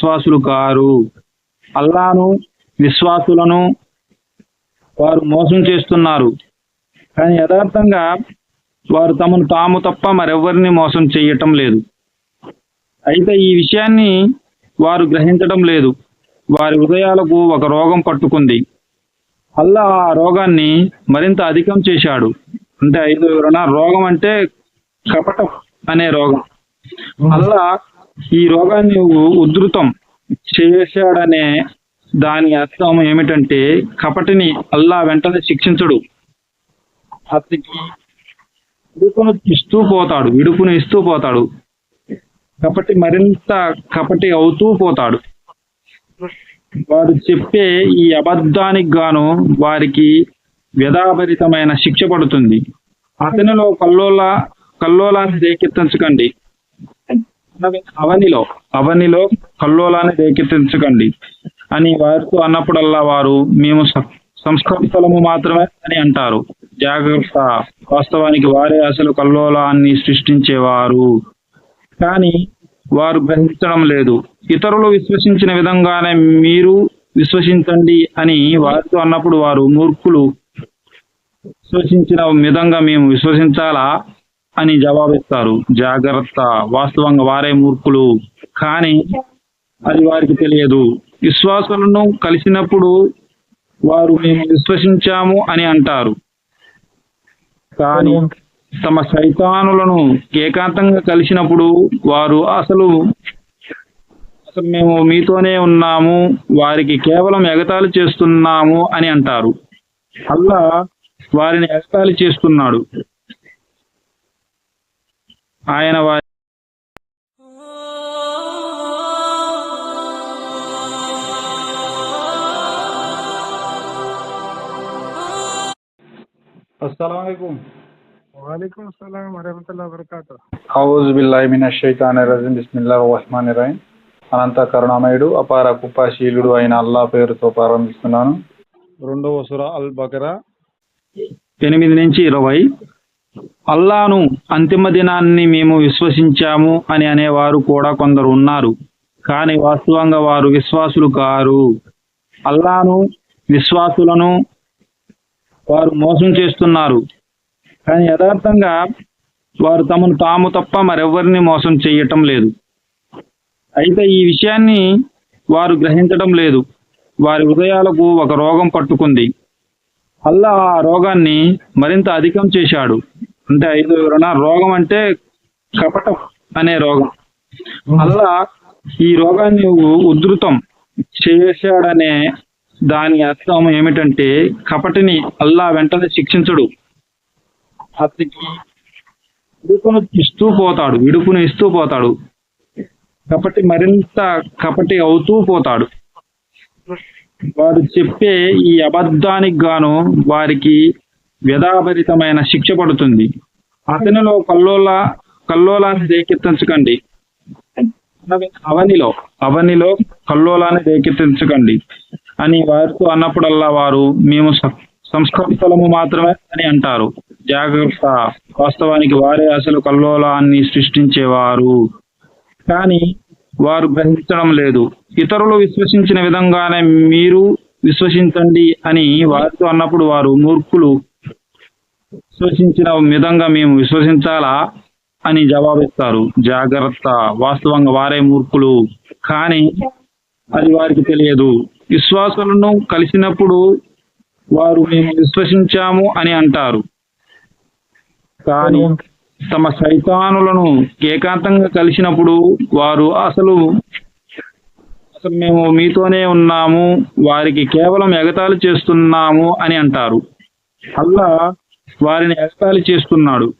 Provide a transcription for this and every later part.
విశ్వాసులు కారు. అల్లాను విశ్వాసులను వారు మోసం చేస్తున్నారు. కానీ యథార్థంగా వారు తమను తాము తప్ప మరెవ్వరిని మోసం చేయటం లేదు. అయితే ఈ విషయాన్ని వారు గ్రహించడం లేదు. వారి హృదయాలకు ఒక రోగం పట్టుకుంది. అల్లా ఆ రోగాన్ని మరింత అధికం చేశాడు. అంటే ఐదు రోగం అంటే కపటం అనే రోగం. అల్లా ఈ రోగాన్ని ఉధృతం చేశాడనే దాని అర్థం ఏమిటంటే కపటిని అల్లా వెంటనే శిక్షించడు. అతనికి విడుపును ఇస్తూ పోతాడు విడుపును ఇస్తూ పోతాడు. కపటి మరింత కపటి అవుతూ పోతాడు. వారు చెప్పే ఈ అబద్ధానికి గాను వారికి వ్యధాభరితమైన శిక్ష పడుతుంది. అతనిలో కల్లోల కల్లోలాన్ని రేకెత్తించకండి. అవనిలో అవనిలో కల్లోలాన్ని రేకెత్తించకండి అని వారితో అన్నప్పుడల్లా వారు మేము సంస్కృతలము మాత్రమే అని అంటారు. జాగ్రత్త. వాస్తవానికి వారే అసలు కల్లోలాన్ని సృష్టించేవారు. కానీ వారు గ్రహించడం లేదు. ఇతరులు విశ్వసించిన విధంగానే మీరు విశ్వసించండి అని వారితో అన్నప్పుడు వారు మూర్ఖులు. విశ్వసించిన విధంగా మేము విశ్వసించాలా? అని జవాబిస్తారు. జాగ్రత్త. వాస్తవంగా వారే మూర్ఖులు. కానీ అది వారికి తెలియదు. విశ్వాసులను కలిసినప్పుడు వారు మేము విశ్వసించాము అని అంటారు. కానీ తమ సైతానులను ఏకాంతంగా కలిసినప్పుడు వారు అసలు అసలు మేము మీతోనే ఉన్నాము. వారికి కేవలం ఎగతాళి చేస్తున్నాము అని అంటారు. అల్లా వారిని ఎగతాళి చేస్తున్నాడు. ఆయన వారి అస్సలం वालेकुम अस्सलाम वरहमतुल्लाहि वबरकातुह ఔజు బిల్లాహి మినష్ షైతానిర్ రజీం బిస్మిల్లాహిర్ రహమానిర్ రహీం అనంత కరుణామయుడు అపార కృపాశీలుడు అయిన అల్లా పేరుతో ప్రారంభిస్తున్నాను రెండవ సుర అల్ బకరా ఎనిమిది నుంచి ఇరవై అల్లాను అంతిమ దినాన్ని మేము విశ్వసించాము అని అనేవారు కూడా కొందరు ఉన్నారు. కానీ వాస్తవంగా వారు విశ్వాసులు కారు. అల్లాను విశ్వాసులను వారు మోసం చేస్తున్నారు. కానీ యథార్థంగా వారు తమను తాము తప్ప మరెవరిని మోసం చేయటం లేదు. అయితే ఈ విషయాన్ని వారు గ్రహించడం లేదు. వారి హృదయాలకు ఒక రోగం పట్టుకుంది. అల్లా ఆ రోగాన్ని మరింత అధికం చేశాడు. అంటే ఐదు వివరణ రోగం అంటే కపటం అనే రోగం. అల్లా ఈ రోగాన్ని ఉధృతం చేశాడనే దాని అర్థం ఏమిటంటే కపటిని అల్లా వెంటనే శిక్షించడు. అతనికి విడుపును ఇస్తూ పోతాడు విడుపును ఇస్తూ పోతాడు. కపటి మరింత కపటి అవుతూ పోతాడు. వారు చెప్పే ఈ అబద్ధానికి గాను వారికి వ్యధాభరితమైన శిక్ష పడుతుంది. అతనిలో కల్లోల కల్లోలాన్ని రేకెత్తించకండి. అవనిలో అవనిలో కల్లోలాన్ని రేకెత్తించకండి. అని వారితో అన్నప్పుడల్లా వారు మేము సంస్కృతలము మాత్రమే అని అంటారు. జాగ్రత్త. వాస్తవానికి వారే అసలు కల్లోలాన్ని సృష్టించేవారు. కానీ వారు గ్రహించడం లేదు. ఇతరులు విశ్వసించిన విధంగానే మీరు విశ్వసించండి అని వారితో అన్నప్పుడు వారు మూర్ఖులు విశ్వసించిన విధంగా మేము విశ్వసించాలా అని జవాబిస్తారు. జాగ్రత్త. వాస్తవంగా వారే మూర్ఖులు. కానీ అది వారికి తెలియదు. విశ్వాసులను కలిసినప్పుడు వారు మేము విశ్వసించాము అని అంటారు. కానీ తమ సైతానులను ఏకాంతంగా కలిసినప్పుడు వారు అసలు అసలు మేము మీతోనే ఉన్నాము. వారికి కేవలం ఎగతాళి చేస్తున్నాము అని అంటారు. అల్లా వారిని ఎగతాళి చేస్తున్నాడు.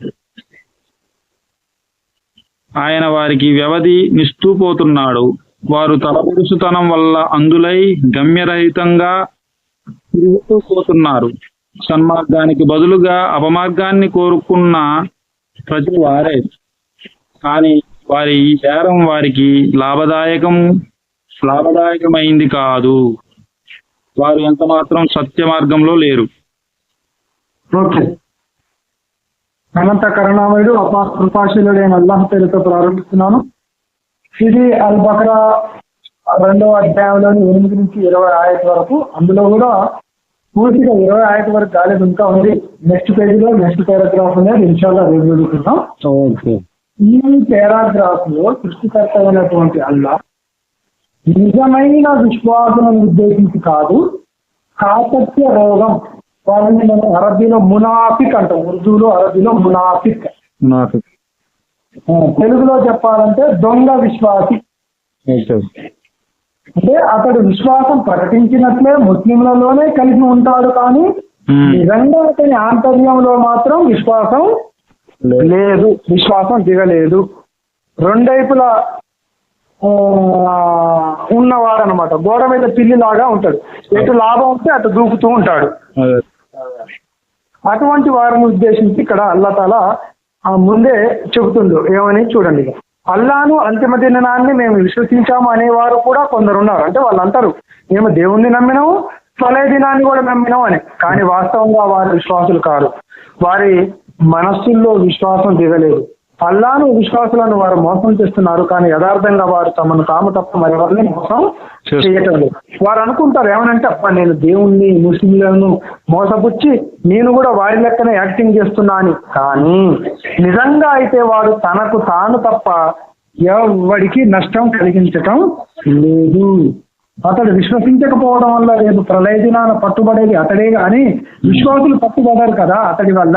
ఆయన వారికి వ్యవధి నిస్తూ పోతున్నాడు వారు తలపురుసుతనం వల్ల అందులై గమ్యరహితంగా తిరుగుతూ పోతున్నారు సన్మార్గానికి బదులుగా అపమార్గాన్ని కోరుకున్న ప్రజలు వారే. కానీ వారి ఈ బేరం వారికి లాభదాయకం లాభదాయకమైంది కాదు. వారు ఎంత మాత్రం సత్య మార్గంలో లేరు. ఓకే. అనంత కరుణామయుడు అపా కృపాశీలుడైన అల్లాహ్ పేరుతో ప్రారంభిస్తున్నాను. ఇది అల్ బక్రా రెండవ అధ్యాయంలోని ఎనిమిది నుంచి ఇరవై ఆయత వరకు అందులో కూడా పూర్తిగా ఇరవై ఆయత వరకు కాలేదు ఇంకా ఉంది. నెక్స్ట్ పేజీలో నెక్స్ట్ పారాగ్రాఫ్ అనేది ఇన్షాల్లా చదువుకుందాం. ఓకే. ఈ పారాగ్రాఫ్లో సృష్టికర్త అయినటువంటి అల్లా నిజమైన విశ్వాసం ఉద్దేశించి కాదు కాకత్య రోగం వాళ్ళని మనం అరబీలో మునాఫిక్ అంటాం. ఉర్దూలో అరబీలో మునాఫిక్. ఆ, తెలుగులో చెప్పాలంటే దొంగ విశ్వాసి. అంటే అతడు విశ్వాసం ప్రకటించినట్లే ముస్లింలలోనే కలిసి ఉంటాడు కానీ మ్మ్. నిజంగా అతని ఆంతర్యంలో మాత్రం విశ్వాసం లేదు. విశ్వాసం దిగలేదు. రెండైపుల ఉన్నవాడు అనమాట గోడ మీద పిల్లిలాగా ఉంటాడు. ఎటు లాభం వస్తే అటు దూకుతూ ఉంటాడు. అటువంటి వారిని ఉద్దేశించి ఇక్కడ అల్లా అల్లాతాల ముందే చెబుతుండు. ఏమని చూడండి అల్లాను అంతిమ దినాన్ని మేము విశ్వసించాము అనేవారు కూడా కొందరు ఉన్నారు అంటే వాళ్ళు అంటారు మేము దేవుణ్ణి నమ్మినాము ప్రళయ దినాన్ని కూడా నమ్మినాం అని. కానీ వాస్తవంగా వారి విశ్వాసులు కాదు వారి మనస్సుల్లో విశ్వాసం దిగలేదు. అల్లాను విశ్వాసులను వారు మోసం చేస్తున్నారు కానీ యథార్థంగా వారు తమను తాము తప్ప మరెవరిని మోసం. చేయటం లేదు వారు అనుకుంటారు ఏమనంటే అబ్బా నేను దేవుణ్ణి ముస్లింలను మోసపుచ్చి నేను కూడా వారి లెక్కనే యాక్టింగ్ చేస్తున్నా అని కానీ నిజంగా అయితే వాడు తనకు తాను తప్ప ఎవడికి నష్టం కలిగించటం లేదు అతడు విశ్వసించకపోవడం వల్ల రేపు ప్రళయ దినాన పట్టుబడేది అతడే అని విశ్వాసులు పట్టుబడరు కదా అతడి వల్ల.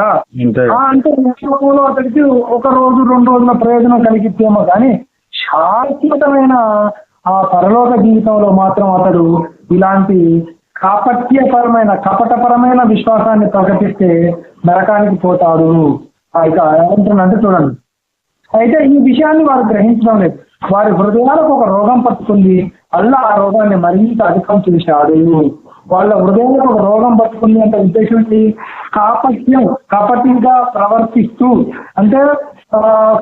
అంటే విశ్వంలో అతడికి ఒక రోజు రెండు రోజుల ప్రయోజనం కలిగితేమో కానీ శాశ్వతమైన ఆ పరలోక జీవితంలో మాత్రం అతడు ఇలాంటి కాపట్యపరమైన కపటపరమైన విశ్వాసాన్ని ప్రకటిస్తే నరకానికి పోతాడు. ఇక ఏమంటున్నానంటే చూడండి. అయితే ఈ విషయాన్ని వారు గ్రహించడం లేదు. వారి హృదయాలకు ఒక రోగం పట్టుకుంది. అల్లా ఆ రోగాన్ని మరింత అధికం చేశాడు. వాళ్ళ హృదయాలకు ఒక రోగం పట్టుకుంది అంటే ఉద్దేశం ఏంటి? కాపట్యం కపటిగా ప్రవర్తిస్తూ అంటే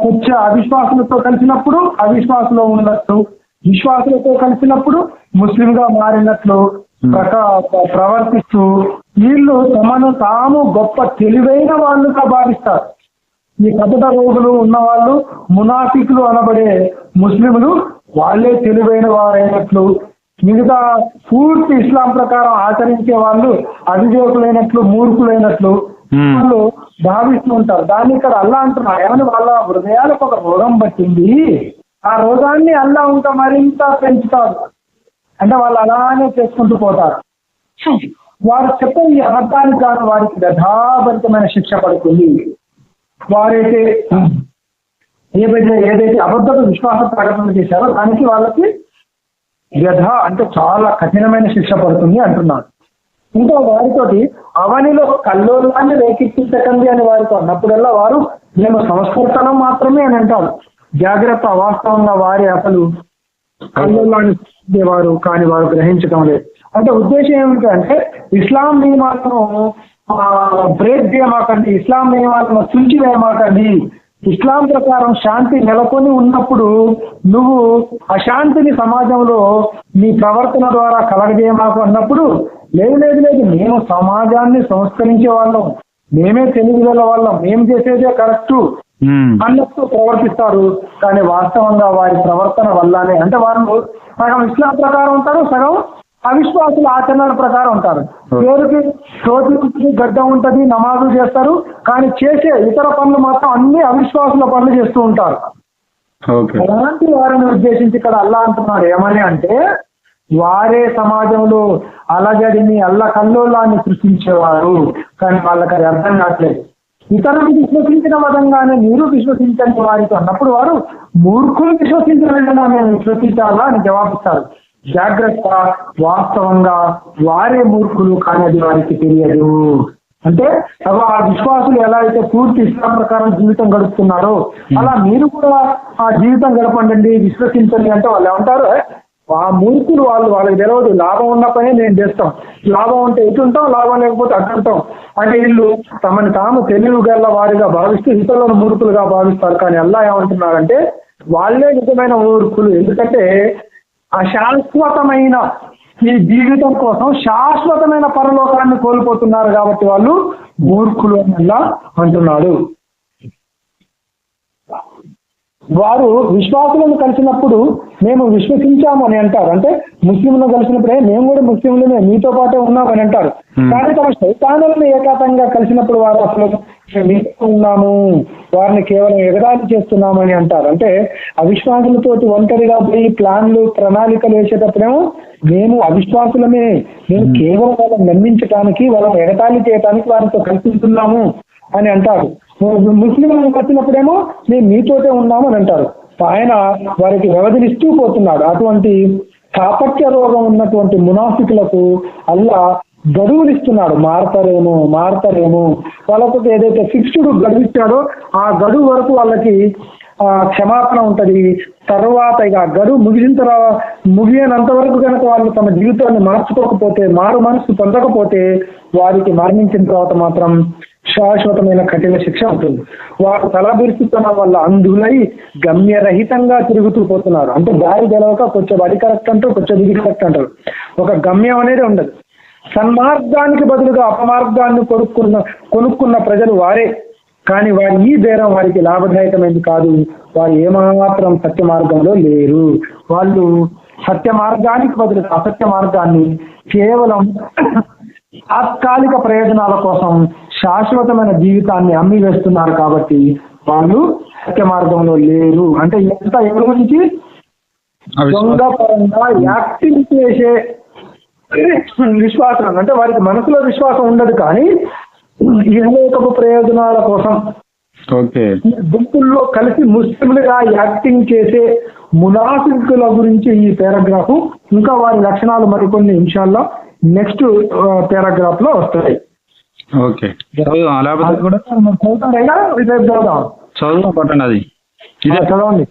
కొంచెం అవిశ్వాసులతో కలిసినప్పుడు అవిశ్వాసులో ఉన్నట్టు విశ్వాసులతో కలిసినప్పుడు ముస్లింగా మారినట్లు ప్రక- ప్రవర్తిస్తూ వీళ్ళు తమను తాము గొప్ప తెలివైన వాళ్ళుగా భావిస్తారు. ఈ కపట రోగులు ఉన్నవాళ్ళు మునాఫికులు అనబడే ముస్లింలు వాళ్ళే తెలివైన వారైనట్లు మిగతా పూర్తి ఇస్లాం ప్రకారం ఆచరించే వాళ్ళు అవివేకులైనట్లు మూర్ఖులైనట్లు. వాళ్ళు భావిస్తూ ఉంటారు. దాన్ని ఇక్కడ అల్లా అంటున్నారు ఏమని వాళ్ళ హృదయాలకు ఒక రోగం పట్టింది? ఆ రోగాన్ని అల్లా ఇంకా మరింత పెంచుతారు అంటే వాళ్ళు అలానే చేసుకుంటూ పోతారు. వారు చెప్పే ఈ అబద్ధానికి గాను వారికి యథాభరితమైన శిక్ష పడుతుంది. వారైతే ఏదైతే ఏదైతే అబద్ధపు విశ్వాస ప్రకటన చేశారో దానికి వాళ్ళకి వ్యధ అంటే చాలా కఠినమైన శిక్ష పడుతుంది అంటున్నాడు. ఇంకా వారితోటి అవనిలో కల్లోలాన్ని రేకెత్తించకండి అని వారితో అన్నప్పుడల్లా వారు మేము సంస్కృతనం మాత్రమే అని అంటారు. జాగ్రత్త వాస్తవంగా వారి అసలు కల్లోలాన్ని వారు కానీ వారు గ్రహించడం లేదు. అంటే ఉద్దేశం ఏమిటంటే ఇస్లాం నియమాలను బ్రేక్ చేయమాకండి ఇస్లాం నియమాలను తుంచి వేయమాకండి ఇస్లాం ప్రకారం శాంతి నెలకొని ఉన్నప్పుడు నువ్వు అశాంతిని సమాజంలో నీ ప్రవర్తన ద్వారా కలగజేయమాకు అన్నప్పుడు లేదు లేదు లేదు మేము సమాజాన్ని సంస్కరించే వాళ్ళం. మేమే తెలివిగల వాళ్ళం. మేము చేసేదే కరెక్టు. అన్నట్టు ప్రవర్తిస్తారు. కానీ వాస్తవంగా వారి ప్రవర్తన వల్లనే అంటే వారు సగం ఇస్లాం ప్రకారం ఉంటారు సగం అవిశ్వాసుల ఆచరణల ప్రకారం ఉంటారు. పేరుకి చోటు గడ్డ ఉంటుంది నమాజులు చేస్తారు కానీ చేసే ఇతర పనులు మాత్రం అన్ని అవిశ్వాసుల పనులు చేస్తూ ఉంటారు. అలాంటి వారిని ఉద్దేశించి ఇక్కడ అల్లా అంటున్నాడు ఏమని అంటే వారే సమాజంలో అలజడిని అల్ల కల్లోలాన్ని సృష్టించేవారు కానీ వాళ్ళకి అది అర్థం కావట్లేదు. ఇతరులు విశ్వసించిన విధంగానే మీరు విశ్వసించండి వారితో అన్నప్పుడు వారు మూర్ఖులు విశ్వసించిన విధంగా మేము విశ్వసించాలా అని జవాబిస్తారు. జాగ్రత్త వాస్తవంగా వారే మూర్ఖులు కానీ అది వారికి తెలియదు. అంటే ఆ విశ్వాసులు ఎలా అయితే పూర్తి ఇస్లాం ప్రకారం జీవితం గడుపుతున్నారో అలా మీరు కూడా ఆ జీవితం గడపండి విశ్వసించండి అంటే వాళ్ళు ఏమంటారు? "ఏ, ఆ మూర్ఖులు వాళ్ళు వాళ్ళకి తెలియదు లాభం ఉన్న పని నేను చేస్తాం. లాభం ఉంటే ఇటు ఉంటాం లాభం లేకపోతే అటు ఉంటాం అంటే వీళ్ళు తమని తాము తెలివి గల వారిగా భావిస్తూ ఇతరులను మూర్ఖులుగా భావిస్తారు. కానీ అల్లా ఏమంటున్నారంటే వాళ్ళే నిజమైన మూర్ఖులు. ఎందుకంటే అశాశ్వతమైన ఈ జీవితం కోసం శాశ్వతమైన పరలోకాన్ని కోల్పోతున్నారు కాబట్టి వాళ్ళు మూర్ఖులు అని అల్లా అంటున్నాడు. వారు విశ్వాసులను కలిసినప్పుడు మేము విశ్వసించాము అని అంటారు. అంటే ముస్లింలను కలిసినప్పుడే మేము కూడా ముస్లింలమే మీతో పాటే ఉన్నామని అంటారు. Hmm. కానీ తమ శైతానులను ఏకాతంగా కలిసినప్పుడు వారు అసలు ఉన్నాము వారిని కేవలం ఎగరాలి చేస్తున్నామని అంటారు. అంటే అవిశ్వాసులతోటి ఒంటరిగా పోయి ప్లాన్లు ప్రణాళికలు వేసేటప్పుడేమో మేము అవిశ్వాసులమే. మేము కేవలం వాళ్ళని నమ్మించడానికి వాళ్ళని ఎగతాళి చేయడానికి వారితో కల్పిస్తున్నాము అని అంటారు. ముస్లింలను వచ్చినప్పుడేమో మేము మీతోటే ఉన్నాము అని అంటారు. ఆయన వారికి వ్యవధినిస్తూ పోతున్నాడు. అటువంటి కాపట్య రోగం ఉన్నటువంటి మునాఫికులకు అల్లా గడువునిస్తున్నాడు మారతారేమో మారతారేమో. వాళ్ళకు ఏదైతే శిక్షుడు గడువిచ్చాడో ఆ గడువు వరకు వాళ్ళకి ఆ, క్షమాపణ ఉంటది. తర్వాత ఇక గడువు ముగిసిన తర్వాత ముగియనంత వరకు కనుక వాళ్ళు తమ జీవితాన్ని మార్చుకోకపోతే మారు మనసు పొందకపోతే వారికి మరణించిన తర్వాత మాత్రం శాశ్వతమైన కఠిన శిక్ష ఉంటుంది. వారు తలబిరుచుతనం వల్ల అంధులై గమ్యరహితంగా తిరుగుతూ పోతున్నారు. అంటే దారి తెలవక కొంచెం అడి కరెక్ట్ అంటారు కొంచెం ఇది కరెక్ట్ అంటారు. ఒక గమ్యం అనేది ఉండదు. సన్మార్గానికి బదులుగా అపమార్గాన్ని కొనుక్కున్న కొనుక్కున్న ప్రజలు వారే. కానీ వారి ఈ బేరం వారికి లాభదాయకమైంది కాదు. వారు ఏమాత్రం సత్య మార్గంలో లేరు. వాళ్ళు సత్య మార్గానికి బదులుగా అసత్య మార్గాన్ని కేవలం తాత్కాలిక ప్రయోజనాల కోసం శాశ్వతమైన జీవితాన్ని అమ్మి వేస్తున్నారు కాబట్టి వాళ్ళు సత్య మార్గంలో లేరు. అంటే ఎంత ఎవరి గురించి? దొంగ పరంగా యాక్టింగ్ చేసే విశ్వాసం అంటే వారికి మనసులో విశ్వాసం ఉండదు కానీ ఇహలోకపు ప్రయోజనాల కోసం ఓకే. గుంపుల్లో కలిసి ముస్లింలుగా యాక్టింగ్ చేసే మునాఫికుల గురించి ఈ పారాగ్రాఫ్ ఇంకా వారి లక్షణాలు మరికొన్ని నిమిషాల్లో నెక్స్ట్ పారాగ్రాఫ్లో వస్తాయి. ఓకే. అది చదవండి.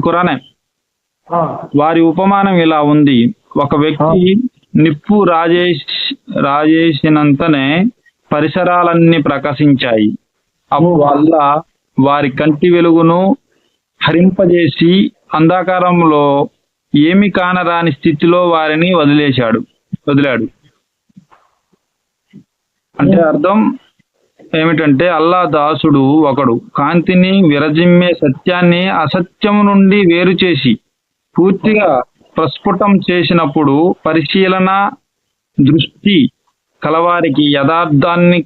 కురానే. వారి ఉపమానం ఇలా ఉంది. ఒక వ్యక్తి నిప్పు రాజేష్ రాజేసినంతనే పరిసరాలన్నీ ప్రకాశించాయి. వల్ల వారి కంటి వెలుగును హరింపజేసి అంధకారంలో ఏమి కానరాని స్థితిలో వారిని వదిలేశాడు వదిలాడు. అంటే అర్థం ఏమిటంటే అల్లా దాసుడు ఒకడు. కాంతిని విరజిమ్మే సత్యాన్ని అసత్యము నుండి వేరు చేసి పూర్తిగా ప్రస్ఫుటం చేసినప్పుడు పరిశీలన దృష్టి కలవారికి యథార్థాన్ని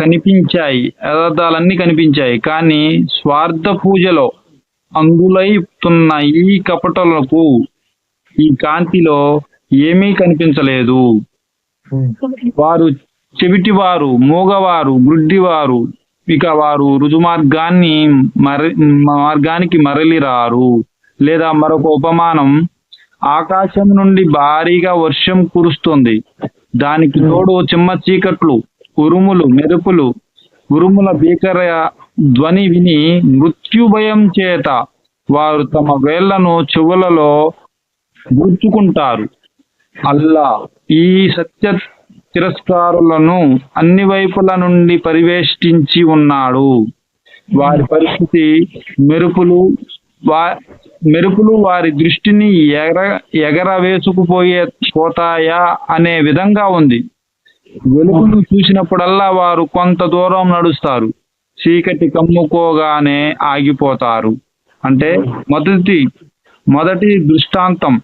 కనిపించాయి యథార్థాలన్నీ కనిపించాయి. కానీ స్వార్థ పూజలో అందులైతున్న ఈ కపటలకు ఈ కాంతిలో ఏమీ కనిపించలేదు. వారు చెవిటివారు మూగవారు గుడ్డివారు ఇక వారు రుజుమార్గాన్ని మరి మార్గానికి మరలిరారు. లేదా మరొక ఉపమానం ఆకాశం నుండి భారీగా వర్షం కురుస్తుంది. దానికి తోడు చిమ్మ చీకట్లు ఉరుములు మెరుపులు ఉరుముల భీకర ధ్వని విని మృత్యుభయం చేత వారు తమ వేళ్ళను చెవులలో గుర్చుకుంటారు. అల్లా ఈ సత్య తిరస్కారులను అన్ని వైపుల నుండి పరివేష్టించి ఉన్నాడు. వారి పరిస్థితి మెరుపులు వా మెరుపులు వారి దృష్టిని ఎగర ఎగరవేసుకుపోయే పోతాయా అనే విధంగా ఉంది. వెలుగును చూసినప్పుడల్లా వారు కొంత దూరం నడుస్తారు. చీకటి కమ్ముకోగానే ఆగిపోతారు. అంటే మొదటి మొదటి దృష్టాంతం.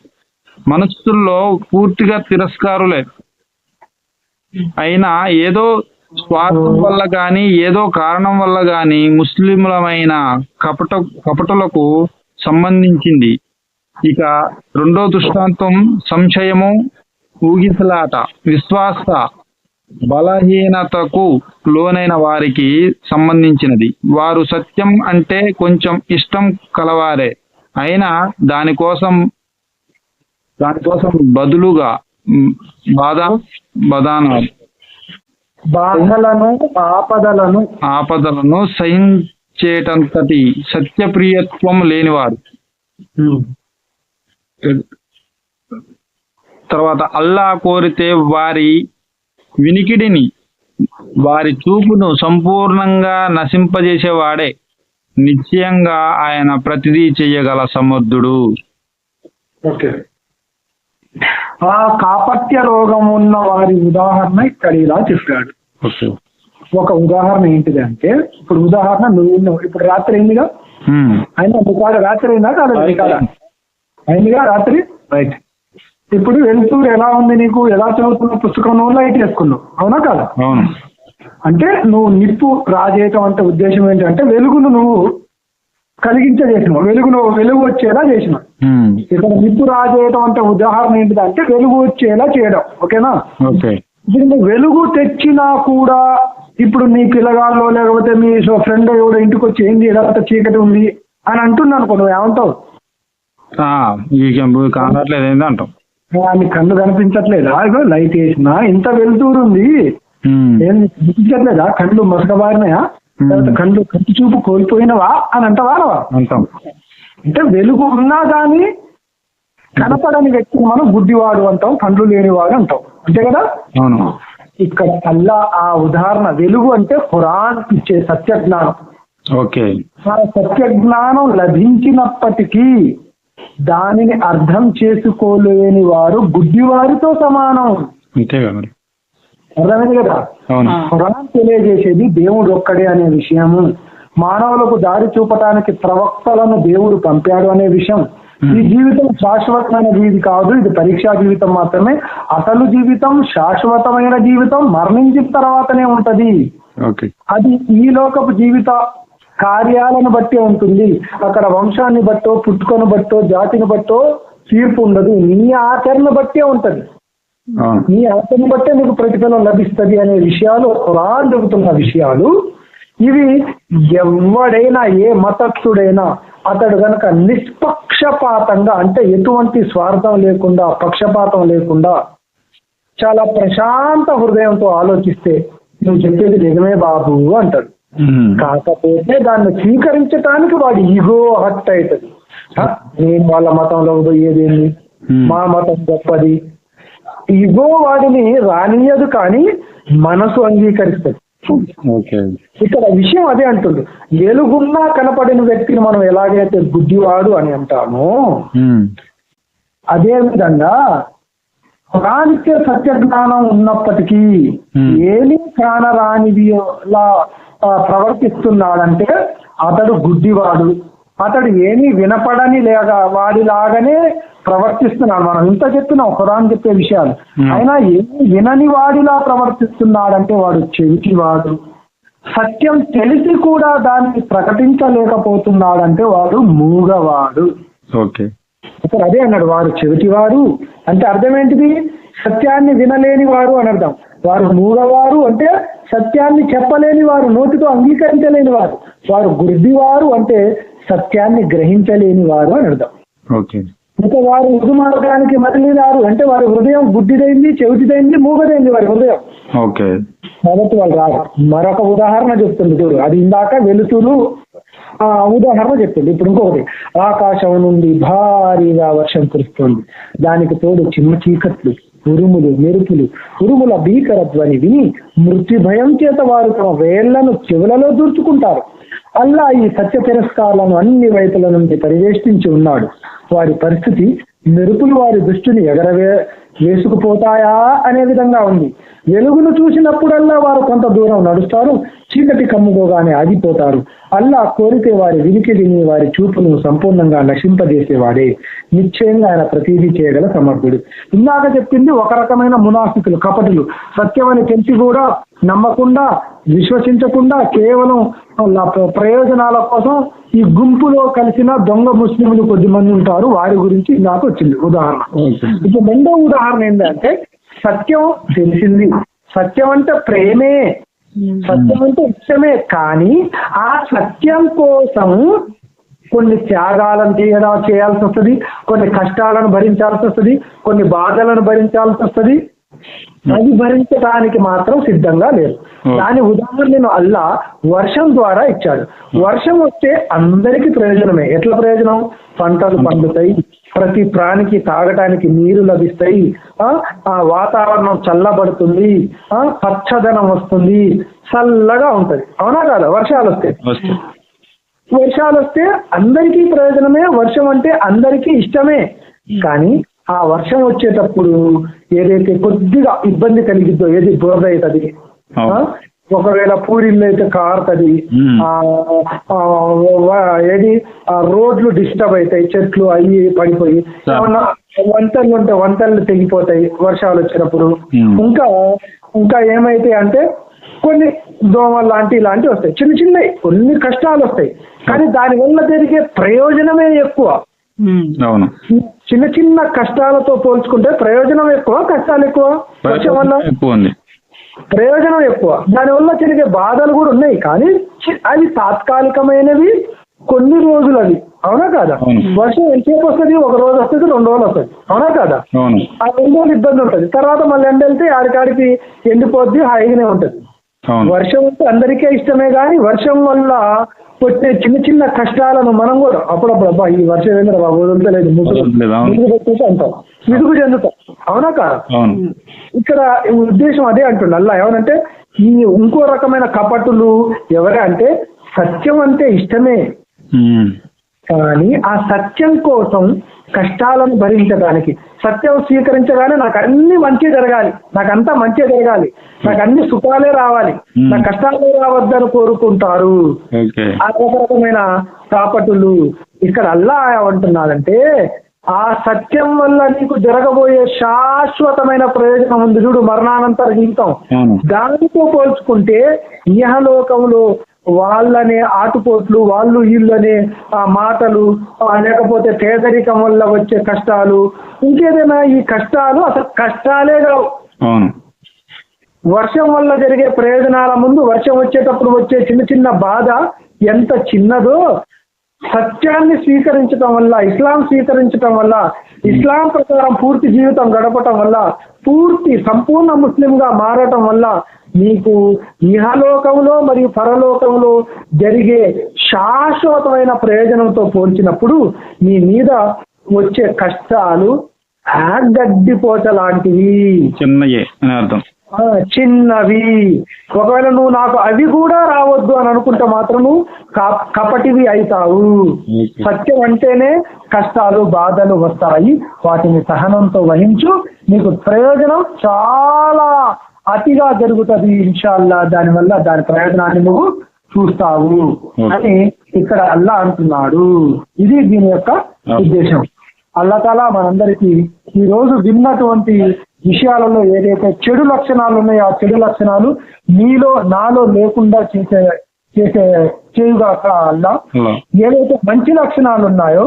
మనస్సుల్లో పూర్తిగా తిరస్కారులే. అయినా ఏదో స్వార్థం వల్ల గాని ఏదో కారణం వల్ల గాని ముస్లింలమైన కపట కపటలకు సంబంధించింది. ఇక రెండో దృష్టాంతం సంశయము ఊగిసలాట విశ్వాస బలహీనతకు లోనైన వారికి సంబంధించినది. వారు సత్యం అంటే కొంచెం ఇష్టం కలవారే. అయినా దానికోసం దానికోసం బదులుగా బాధ బదానాలు. బాధలను ఆపదలను ఆపదలను సహించేటంతటి సత్యప్రియత్వం లేనివారు. తర్వాత అల్లా కోరితే వారి వినికిడిని వారి చూపును సంపూర్ణంగా నశింపజేసేవాడే. నిశ్చయంగా ఆయన ప్రతిదీ చెయ్యగల సమర్థుడు. ఓకే. ఆ కాపట్య రోగం ఉన్న వారి ఉదాహరణ ఇక్కడ ఇలా చెప్పాడు. ఒక ఉదాహరణ ఏంటిది అంటే ఇప్పుడు ఉదాహరణ నువ్వు. ఇప్పుడు రాత్రి అయిందిగా. అయినా కాడ రాత్రి అయిందా? కాదు అయింది. కాదా అయిందిగా రాత్రి? రైట్ ఇప్పుడు వెళ్తూరు ఎలా ఉంది నీకు? ఎలా చదువుతున్న పుస్తకం నువ్వు లైట్ వేసుకున్నావు అవునా కాదా? అవును. అంటే నువ్వు నిప్పు రాజేయటం అంటే ఉద్దేశం ఏంటంటే వెలుగును నువ్వు కలిగించజేసినావు వెలుగును వెలుగు వచ్చేలా చేసినావు ఉమ్. ఇక్కడ నిప్పు రాజేయటం అంటే ఉదాహరణ ఏంటిదంటే వెలుగు వచ్చేలా చేయడం. ఓకేనా? నువ్వు వెలుగు తెచ్చినా కూడా ఇప్పుడు నీ పిల్లగాళ్ళు లేకపోతే మీ ఫ్రెండ్ ఎవడో ఇంటికి వచ్చి ఏంది ఇదంతా చీకటి ఉంది అని అంటున్నాను నువ్వు ఏమంటావు? కానట్లేదు ఏంది అంటాం "ఆ, నీ కళ్ళు కనిపించట్లేదా? ఇగో లైట్ వేసినా ఇంత వెలుతురు ఉంది. ఏం కనిపించట్లేదా? కళ్ళు మసకబారినాయా? లేకపోతే కళ్ళు కంటి చూపు కోల్పోయినవా అని అంటవా అనవా? అంటాం. అంటే వెలుగు ఉన్నా కానీ కనపడని వ్యక్తిని మనం గుడ్డివాడు అంటాం కండ్లు లేనివాడు అంటాం. అంతే కదా? అవును. ఇక్కడ అల్లా ఆ ఉదాహరణ వెలుగు అంటే ఖురాన్ ఇచ్చే సత్య జ్ఞానం ఓకే. ఆ సత్య జ్ఞానం లభించినప్పటికీ దానిని అర్థం చేసుకోలేని వారు గుడ్డివారితో సమానం. అంతే కదా మరి. అర్థమైంది కదా? ఖురాన్ తెలియజేసేది దేవుడు ఒక్కడే అనే విషయము. మానవులకు దారి చూపటానికి ప్రవక్తలను దేవుడు పంపాడు అనే విషయం. ఈ జీవితం శాశ్వతమైన జీవితం కాదు ఇది పరీక్షా జీవితం మాత్రమే. అసలు జీవితం శాశ్వతమైన జీవితం మరణించిన తర్వాతనే ఉంటది. అది ఈ లోకపు జీవిత కార్యాలను బట్టి ఉంటుంది. అక్కడ వంశాన్ని బట్టో పుట్టుకను బట్టో జాతిని బట్టో తీర్పు ఉండదు. నీ ఆచరణ బట్టే ఉంటది. నీ ఆచరణ బట్టే నీకు ప్రతిఫలం లభిస్తుంది అనే విషయాలు ఖురాన్ చెబుతున్న విషయాలు. ఇవి ఎవడైనా ఏ మతస్థుడైనా అతడు గనక నిష్పక్షపాతంగా అంటే ఎటువంటి స్వార్థం లేకుండా పక్షపాతం లేకుండా చాలా ప్రశాంత హృదయంతో ఆలోచిస్తే నువ్వు చెప్పేది నిజమే బాబు అంటాడు. కాకపోతే దాన్ని స్వీకరించడానికి వాడి ఈగో హట్ అవుతుంది. నేను వాళ్ళ మతంలో Hmm. మా మతం గొప్పది. ఈగో వాడిని రానియదు కానీ మనసు అంగీకరిస్తుంది ఇక్కడ విషయం అదే అంటుంది వెలుగున్నా కనపడిన వ్యక్తిని మనం ఎలాగైతే గుడ్డివాడు అని అంటామో. అదే విధంగా ప్రాణిత్య సత్య జ్ఞానం ఉన్నప్పటికీ. ఏమి కానరానిది లా ప్రవర్తిస్తున్నాడంటే అతడు గుడ్డివాడు అతడు ఏమీ వినపడని లేక వాడిలాగానే ప్రవర్తిస్తున్నాడు. మనం ఇంత చెప్తున్నాం ఖురాన్ చెప్పే విషయాలు. అయినా ఏమీ వినని వాడిలా ప్రవర్తిస్తున్నాడంటే వాడు చెవిటివాడు. సత్యం తెలిసి కూడా దాన్ని ప్రకటించలేకపోతున్నాడంటే వాడు మూగవాడు. ఓకే. ఇక్కడ అదే అన్నాడు వారు చెవిటివారు అంటే అర్థం ఏంటిది సత్యాన్ని వినలేని వారు అని అర్థం. వారు మూగవారు అంటే సత్యాన్ని చెప్పలేని వారు నోటితో అంగీకరించలేని వారు వారు గుడ్డివారు అంటే సత్యాన్ని గ్రహించలేని వారు అని అర్థం. ఓకే. ఇంకా వారు ఉదుమార్గానికి మరలి రారు. అంటే వారి హృదయం గుడ్డిదైంది చెవిటిదైంది మూగదైంది వారి హృదయం. ఓకే. కాబట్టి వాళ్ళు రాదు మరొక ఉదాహరణ చెప్తుంది చూడు. అది ఇందాక వెలుతురు ఆ ఉదాహరణ చెప్తుంది. ఇప్పుడు ఇంకొకటి. ఆకాశం నుండి భారీగా వర్షం కురుస్తుంది. దానికి తోడు చిన్న చీకట్లు. ఉరుములు మెరుపులు ఉరుముల భీకర ధ్వని విని మృత్యు భయం చేత వారు తమ వేళ్ళను చెవులలో దూర్చుకుంటారు. అల్లా ఈ సత్య తిరస్కారాలను అన్ని వైపుల నుండి పరివేష్టించి ఉన్నాడు. వారి పరిస్థితి మెరుపులు వారి దృష్టిని ఎగరవే వేసుకుపోతాయా అనే విధంగా ఉంది. వెలుగును చూసినప్పుడల్లా వారు కొంత దూరం నడుస్తారు. చీకటి కమ్ముకోగానే ఆగిపోతారు. అల్లా కోరితే వారి వినికిడిని వారి చూపును సంపూర్ణంగా నశింపజేసేవాడే. నిశ్చయంగా ఆయన ప్రతీదీ చేయగల సమర్థుడు. ఇందాక చెప్పింది ఒక రకమైన మునాఫికులు కపటులు. సత్యమని తెలిసి కూడా నమ్మకుండా విశ్వసించకుండా కేవలం ప్రయోజనాల కోసం ఈ గుంపులో కలిసిన దొంగ ముస్లింలు కొద్ది మంది ఉంటారు. వారి గురించి నాకు వచ్చింది ఉదాహరణ. ఇప్పుడు రెండో ఉదాహరణ ఏంటంటే సత్యం తెలిసింది. సత్యం అంటే ప్రేమే. Hmm. సత్యం అంటే ఇష్టమే కానీ ఆ సత్యం కోసం కొన్ని త్యాగాలను తీయడా చేయాల్సి వస్తుంది కొన్ని కష్టాలను భరించాల్సి వస్తుంది కొన్ని బాధలను భరించాల్సి వస్తుంది అది భరించడానికి మాత్రం సిద్ధంగా లేదు. Hmm. దాని ఉదాహరణను అల్లా వర్షం ద్వారా ఇచ్చాడు. వర్షం వస్తే అందరికీ ప్రయోజనమే. ఎట్లా ప్రయోజనం? పంటలు పండుతాయి ప్రతి ప్రాణికి తాగటానికి నీరు లభిస్తాయి ఆ ఆ వాతావరణం చల్లబడుతుంది ఆ పచ్చదనం వస్తుంది చల్లగా ఉంటది. అవునా కాదా? వర్షాలు వస్తాయి వస్తే. వర్షాలు వస్తే అందరికీ ప్రయోజనమే వర్షం అంటే అందరికీ ఇష్టమే. కానీ ఆ వర్షం వచ్చేటప్పుడు ఏదైతే కొద్దిగా ఇబ్బంది కలిగిద్దో ఏది బురద అవుతుంది. ఒకవేళ పూరిళ్ళు అయితే కారుతుంది ఏది రోడ్లు డిస్టర్బ్ అవుతాయి చెట్లు అవి పడిపోయి. ఏమన్నా వంతెనలు ఉంటే వంతెనలు తెగిపోతాయి వర్షాలు వచ్చినప్పుడు. ఇంకా ఇంకా ఏమైతాయి అంటే కొన్ని దోమలు లాంటి ఇలాంటివి వస్తాయి చిన్న చిన్నవి కొన్ని కష్టాలు వస్తాయి కానీ దానివల్ల జరిగే ప్రయోజనమే ఎక్కువ అవును. చిన్న చిన్న కష్టాలతో పోల్చుకుంటే ప్రయోజనం ఎక్కువ కష్టాలు ఎక్కువ? వర్షం వల్ల? ఎక్కువ ఉంది. ప్రయోజనం ఎక్కువ. దానివల్ల జరిగే బాధలు కూడా ఉన్నాయి. కానీ అవి తాత్కాలికమైనవి కొన్ని రోజులు అవి అవునా కాదా. వర్షం ఎంతసేపు వస్తుంది? ఒక రోజు వస్తుంది రెండు రోజులు వస్తుంది. అవునా కాదా? ఆ రెండు రోజులు ఇబ్బంది ఉంటుంది. తర్వాత మళ్ళీ ఎండ వెళ్తే ఆడికాడికి ఎండిపోద్ది హాయిగానే ఉంటుంది. వర్షం అంటే అందరికీ ఇష్టమే కానీ వర్షం వల్ల వచ్చే చిన్న చిన్న కష్టాలను మనం కూడా అప్పుడప్పుడు అబ్బా ఈ వర్షం ఏంద్రా బాబు వదులుతలేదు ముసుగు అంటాం. విసుగు చెందుతాం. అవునా కాదా? అవును. ఇక్కడ ఉద్దేశం అదే అంటుండ అల్లా ఏమనంటే ఈ ఇంకో రకమైన కపటులు ఎవరే అంటే సత్యం అంటే ఇష్టమే. కానీ ఆ సత్యం కోసం కష్టాలను భరించడానికి సత్యం స్వీకరించగానే నాకు అన్ని మంచి జరగాలి. నాకు అంతా మంచి జరగాలి. నాకు అన్ని సుఖాలే రావాలి. Hmm. నా కష్టాలే రావద్దని కోరుకుంటారు. ఆ ఒక రకమైన కాపటులు ఇక్కడ అల్లా ఏమంటున్నాడంటే ఆ సత్యం వల్ల నీకు జరగబోయే శాశ్వతమైన ప్రయోజనం ఉంది. చూడు మరణానంతర జీవితం. దానితో పోల్చుకుంటే ఇహలోకంలో వాళ్ళనే ఆటుపోట్లు వాళ్ళు వీళ్ళనే ఆ మాటలు ఆ లేకపోతే పేదరికం వల్ల వచ్చే కష్టాలు. ఇంకేదైనా ఈ కష్టాలు అసలు కష్టాలే కావు. వర్షం వల్ల జరిగే ప్రయోజనాల ముందు వర్షం వచ్చేటప్పుడు వచ్చే చిన్న చిన్న బాధ ఎంత చిన్నదో సత్యాన్ని స్వీకరించడం వల్ల ఇస్లాం స్వీకరించడం వల్ల ఇస్లాం ప్రకారం పూర్తి జీవితం గడపటం వల్ల పూర్తి సంపూర్ణ ముస్లింగా మారటం వల్ల మీకు ఇహలోకంలో మరియు పరలోకంలో జరిగే శాశ్వతమైన ప్రయోజనంతో పోల్చినప్పుడు మీ మీద వచ్చే కష్టాలు గడ్డిపోత లాంటివి. చిన్నయే అని అర్థం. ఆ, చిన్నవి. ఒకవేళ నువ్వు నాకు అవి కూడా రావద్దు అని అనుకుంటే మాత్రం నువ్వు క- కపటివి అవుతావు. సత్యం అంటేనే కష్టాలు బాధలు వస్తాయి. వాటిని సహనంతో వహించు. నీకు ప్రయోజనం చాలా అతిగా జరుగుతుంది ఇన్షాల్లా దానివల్ల దాని ప్రయోజనాన్ని నువ్వు చూస్తావు ఓకే. అని ఇక్కడ అల్లా అంటున్నాడు ఇది దీని యొక్క ఓకే. ఉద్దేశం అల్లా తాలా మనందరికీ ఈ రోజు విన్నటువంటి విషయాలలో ఏదైతే చెడు లక్షణాలు ఉన్నాయో ఆ చెడు లక్షణాలు నీలో నాలో లేకుండా చేసే చేసే చేయుగాక అల్లా అలా ఏవైతే మంచి లక్షణాలు ఉన్నాయో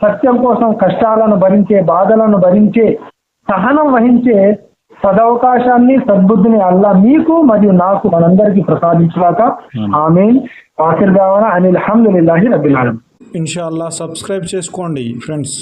సత్యం కోసం కష్టాలను భరించే బాధలను భరించే సహనం వహించే సదవకాశాన్ని సద్బుద్ధిని అల్లా మీకు మరియు నాకు మనందరికీ ప్రసాదించుగాక. ఆమె ఆఖిర్ దావన అనిల్ అల్హమ్దులిల్లాహి రబ్బిల్ ఇన్షాల్లా సబ్స్క్రైబ్ చేసుకోండి ఫ్రెండ్స్.